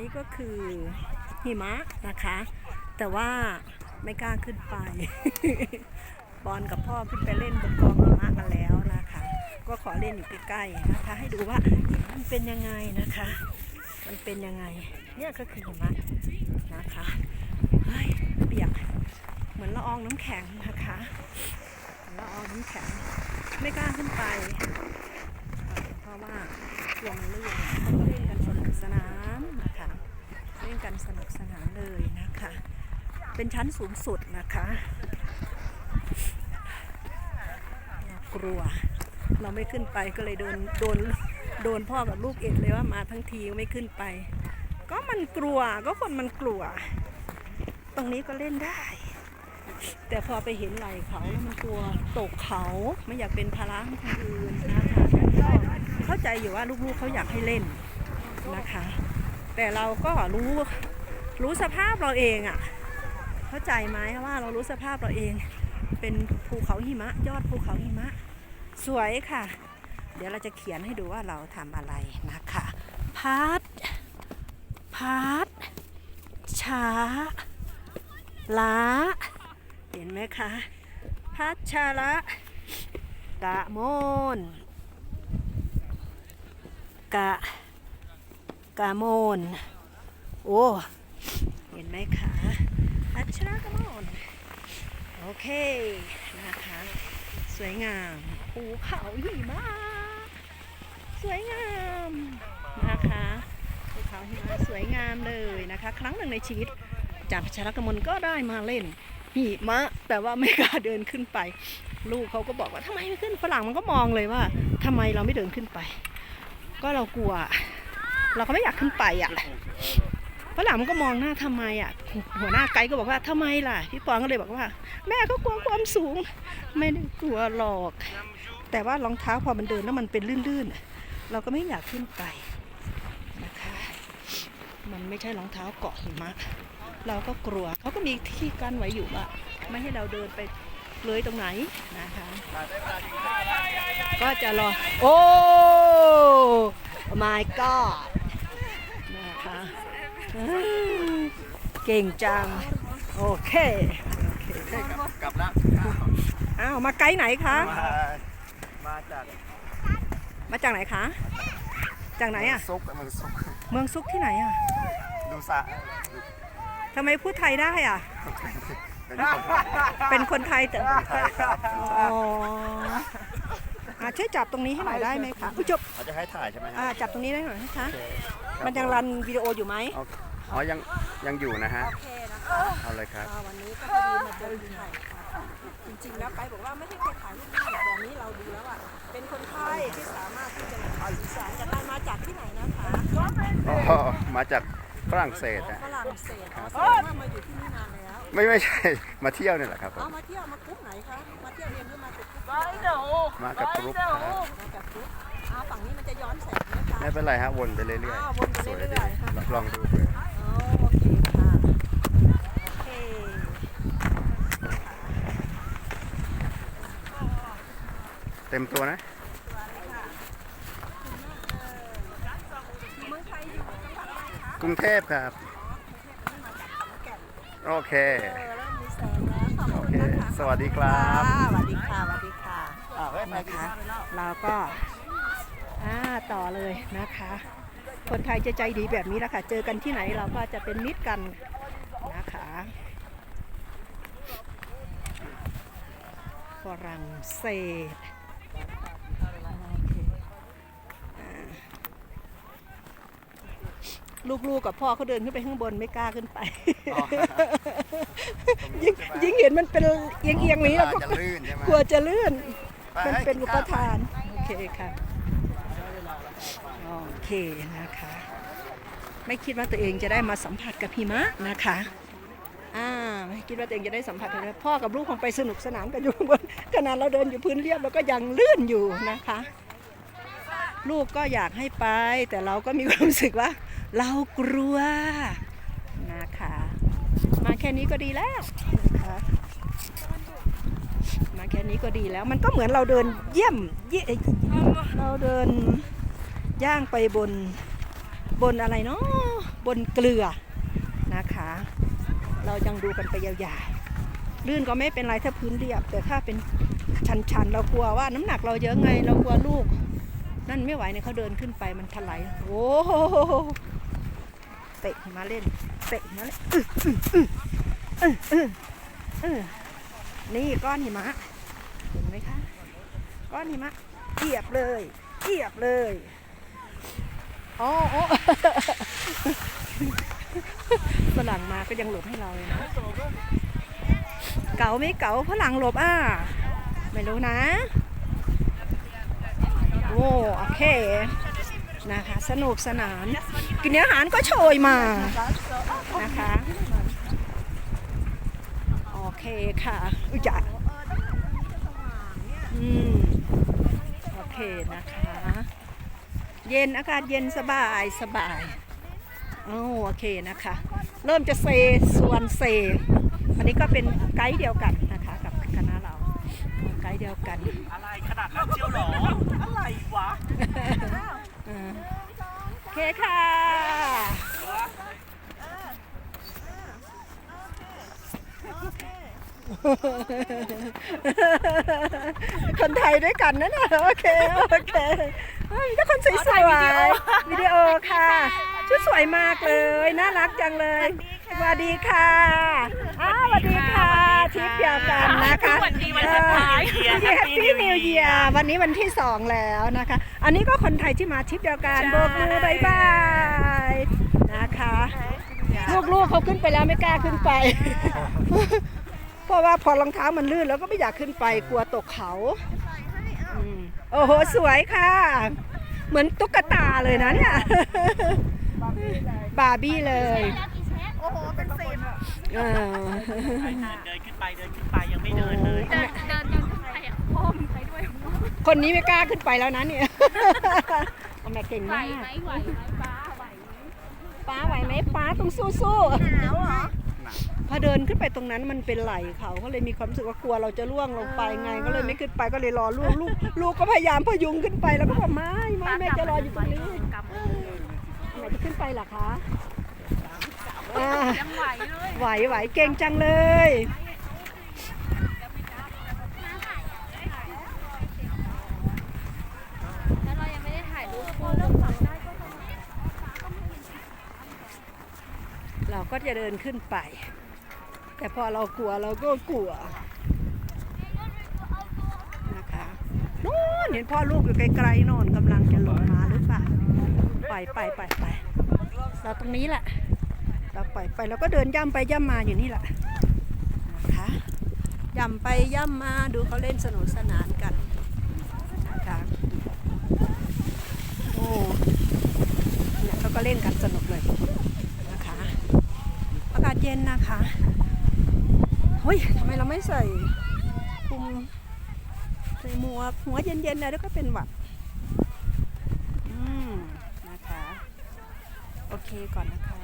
นี้ก็คือหิมะนะคะ แต่ว่าไม่กล้าขึ้นไป บอลกับพ่อขึ้นไปเล่นบนกองหิมะกันแล้วนะคะ ก็ขอเล่นอยู่ใกล้ๆนะคะ ให้ดูว่ามันเป็นยังไงนะคะ มันเป็นยังไง เนี่ยก็คือหิมะนะคะเฮ้ยเปียกเหมือนละอองน้ำแข็งนะคะเหมือนละอองน้ำแข็ง ไม่กล้าขึ้นไป เพราะว่ากลัวมันลื่น สนานนะคะเล่นกันสนุกสนานเลยนะคะ เป็นชั้นสูงสุดนะคะกลัว เราไม่ขึ้นไปก็เลยโดนโดนโดนพ่อกับลูกเอ็ดเลยว่ามาทั้งทีไม่ขึ้นไป ก็มันกลัวก็คนมันกลัว ตรงนี้ก็เล่นได้ แต่พอไปเห็นไหลเขาแล้วมันกลัวตกเขาไม่อยากเป็นภาระคนอื่นนะคะเข้าใจอยู่ว่าลูกๆเขาอยากให้เล่น นะคะ แต่เราก็รู้รู้สภาพเราเองอะ่ะ เข้าใจไหมว่าเรารู้สภาพเราเอง เป็นภูเขาหิมะ ยอดภูเขาหิมะ สวยค่ะ เดี๋ยวเราจะเขียนให้ดูว่าเราทำอะไรนะคะพัดพัดช้าล้าเห็นไหมคะพัชระกะโมนกะ กะโมนโอ้เห็นไหมคะพัชระกะโมนโอเคนะคะสวยงามภูเขาหิมะสวยงามนะคะภูเขาหิมะสวยงามเลยนะคะ ครั้งหนึ่งในชีวิตอาจารย์พัชรกมลก็ได้มาเล่นหิมะแต่ว่าไม่กล้าเดินขึ้นไป ลูกเขาก็บอกว่าทำไมไม่ขึ้นฝรั่งมันก็มองเลยว่าทำไมเราไม่เดินขึ้นไป ก็เรากลัว เราก็ไม่อยากขึ้นไปอะฝรั่งมันก็มองหน้าทำไมอะ หัวหน้าไกด์ก็บอกว่าทำไมล่ะ พี่ปองก็เลยบอกว่า แม่ก็กลัวความสูง ไม่ได้กลัวหรอก แต่ว่ารองเท้าพอมันเดินแล้วมันเป็นลื่นๆ เราก็ไม่อยากขึ้นไปนะคะ มันไม่ใช่รองเท้าเกาะหิมะเราก็กลัวเขาก็มีที่กั้นไว้อยู่ว่าไม่ให้เราเดินไปเลยตรงไหนนะคะ ก็จะรอ โอ้ my god เก่งจัง โอเคกลับแล้วอ้าวมาไกด์ไหนคะ มามาจากมาจากไหนคะ จากไหนอะ ซุกมันซุกเมืองซุกที่ไหนอะ ดูสระทำไมพูดไทยได้อะ เป็นคนไทยเป็นคนไทยแต่ไทยครับอ๋อ อะช่วยจับตรงนี้ให้หน่อยได้ไหมคะอุ๊ยจบเขาจะให้ถ่ายใช่ไหมอ่าฮะจับตรงนี้ได้หน่อยนะคะโอเคครับมันยังรันวิดีโออยู่ไหมเอาอ๋อยังยังอยู่นะฮะโอเคนะคะเอาเลยครับ อ่าวันนี้ก็พอดีมาเจอถ่ายค่ะจริงๆแล้วไปบอกว่าไม่ใช่คนถ่ายรูปง่ายแต่วันนี้เราดูแล้วอะเป็นคนไทยที่สามารถที่จะมาถ่ายอีสานกันได้มาจากที่ไหนนะคะอ๋อมาจากฝรั่งเศสอ๋อนะฝรั่งเศสอ๋อแสดงว่ามาอยู่ที่นี่นานแล้ว ไม่ไม่ใช่ มาเที่ยวนี่แหละครับผมเอามาเที่ยวมากรุ๊ปไหนคะ มาเที่ยวเรียนหรือมาติดกรุ๊ปมากับกรุ๊ปครับมากับกรุ๊ปอ้าวฝั่งนี้มันจะย้อนแสงไหมคะไม่เป็นไรฮะวนไปเรื่อยอ้าววนไปๆสวยเรื่ดีอยๆค่ะ ลองดูเผื่ออ๋อโอเคค่ะโอเคเต็มตัวนะเมืองไทยอยู่จังหวัดอะไรคะกรุงเทพครับ โอเค เออเริ่มมีแสงแล้วขอบโอคุณเค นะคะสวัสดีครับ ค่ะสวัสดีค่ะสวัสดีค่ะอ่าเฮ้ยมานะคะเราก็อ่าต่อเลยนะคะ คนไทยจะใจดีแบบนี้แหละค่ะ เจอกันที่ไหนเราก็จะเป็นมิตรกันนะคะฝรั่งเศสโอเคอ่า ลูกๆกับพ่อเขาเดินขึ้นไปข้างบนไม่กล้าขึ้นไป ยิ่งยิ่งเห็นมันเป็นเอียงเอียงๆนี้แล้วก็จะลื่นใช่ไหมกลัวจะเลื่อนไปมันให้เป็นกิอุนปข้าวทาน โอเคค่ะ โอเคนะคะ ไม่คิดว่าตัวเองจะได้มาสัมผัสกับหิมะนะคะอ่าไม่คิดว่าตัวเองจะได้สัมผัสกับหิมะพ่อกับลูกคงไปสนุกสนานกันอยู่ข้างบนขนาดเราเดินอยู่พื้นเรียบเราก็ยังลื่นอยู่นะคะ ลูกก็อยากให้ไปแต่เราก็มีความรู้สึกว่า เรากลัวนะคะ มาแค่นี้ก็ดีแล้วนะคะมาแค่นี้ก็ดีแล้ว มันก็เหมือนเราเดินเยี่ยมเยี่ยเราเดินย่างไปบนบนอะไรเนาะบนเกลือนะคะ เรายังดูกันไปยาวๆลื่นก็ไม่เป็นไรถ้าพื้นเรียบ แต่ถ้าเป็นชันๆเรากลัวว่าน้ำหนักเราเยอะไง เรากลัวลูก นั่นไม่ไหวเนี่ยเขาเดินขึ้นไปมันถลายโอ้โห เตะหิมาเล่น เตะหิมาเล่นอืออืออืออืออื้อนี่ก้อนหิมะ เห็นไหมคะ ก้อนหิมะเกียบเลยเกียบเลยอ๋อโอ้ฝรั่งมาก็ยังหลบให้เราเลยนะเก๋าไม่เก๋าฝรั่งหลบอะ ไม่รู้นะ โอ้โอเค นะคะ สนุกสนานกินอาหารก็โชยมานะคะ โอเคค่ะอุยจะอืมโอเคนะคะ เย็นอากาศเย็นสบายสบายโอ้โอเคนะคะ เริ่มจะเซส่วนเซ อันนี้ก็เป็นไกด์เดียวกันนะคะ กับคณะเรา ไกด์เดียวกัน อะไรขนาดนั้นเชียวหรอ อะไรวะ เคค่ะ คนไทยด้วยกันนั่นน่ะโอเค โอเคเฮ้ยมีแต่คนสวยๆวิดีโอค่ะ ชุดสวยมากเลย น่ารักจังเลยสวัสดีค่ะอ้าวสวัสดีค่ะ ทริปเดียวกันนะคะสวัสดีวันสุดท้ายแฮปปี้นิวเยียร์วันนี้วันที่สองแล้วนะคะ อันนี้ก็คนไทยที่มาทริปเดียวกันโบกมือบายบายนะคะลูกๆเขาขึ้นไปแล้วไม่กล้าขึ้นไป เพราะว่าพอรองเท้ามันลื่นแล้วก็ไม่อยากขึ้นไปกลัวตกเขาอืมโอ้โหสวยค่ะ เหมือนตุ๊กตาเลยนะเนี่ยบาร์บี้เลยโอ้โหเป็นสิบ เออเดินขึ้นไปเดินขึ้นไปยังไม่เดินเลยเดินเดินเดินขึ้นไปอะพ่อมไปด้วยคนนี้ไม่กล้าขึ้นไปแล้วนะเนี่ยเอาแม่เก่งไหวมากไหมไหวไหมป้าไหวไหมป้าไหวไหมป้าต้องสู้สู้หนาวเหรอพอเดินขึ้นไปตรงนั้นมันเป็นไหลเขาก็เลยมีความรู้สึกว่ากลัวเราจะล่วงลงไปไง ก็เลยไม่ขึ้นไปก็เลยรอลูกลูกลูกก็พยายามพยุงขึ้นไปแล้วก็บอกไม่ไม่แม่จะรออยู่ตรงนี้แม่จะขึ้นไปเหรอคะอ่ายัง ไหวไหวเก่งจังเลย แล้วเรายังไม่ได้ถ่ายรูปพอเริ่มฝังได้ก็ทำเราก็จะเดินขึ้นไป แต่พอเรากลัวเราก็กลัวนะคะนู่นเห็นพ่อลูกอยู่ไกลๆน่นกำลังจะลงมาหรือเปล่า ไปไปไปไปเราตรงนี้แหละ เราปล่อยไปเราก็เดินย่ำไปย่ำมาอยู่นี่แหละนะคะย่ำไปย่ำมาดูเขาเล่นสนุกสนานกันนะคะโอ้เนี่ยเขาก็เล่นกันสนุกเลยนะคะอากาศเย็นนะคะเฮ้ยทำไมเราไม่ใส่คลุมใส่หมวกหัวเย็นๆนะแล้วก็เป็นหวัดอืมนะคะ โอเคก่อนนะคะ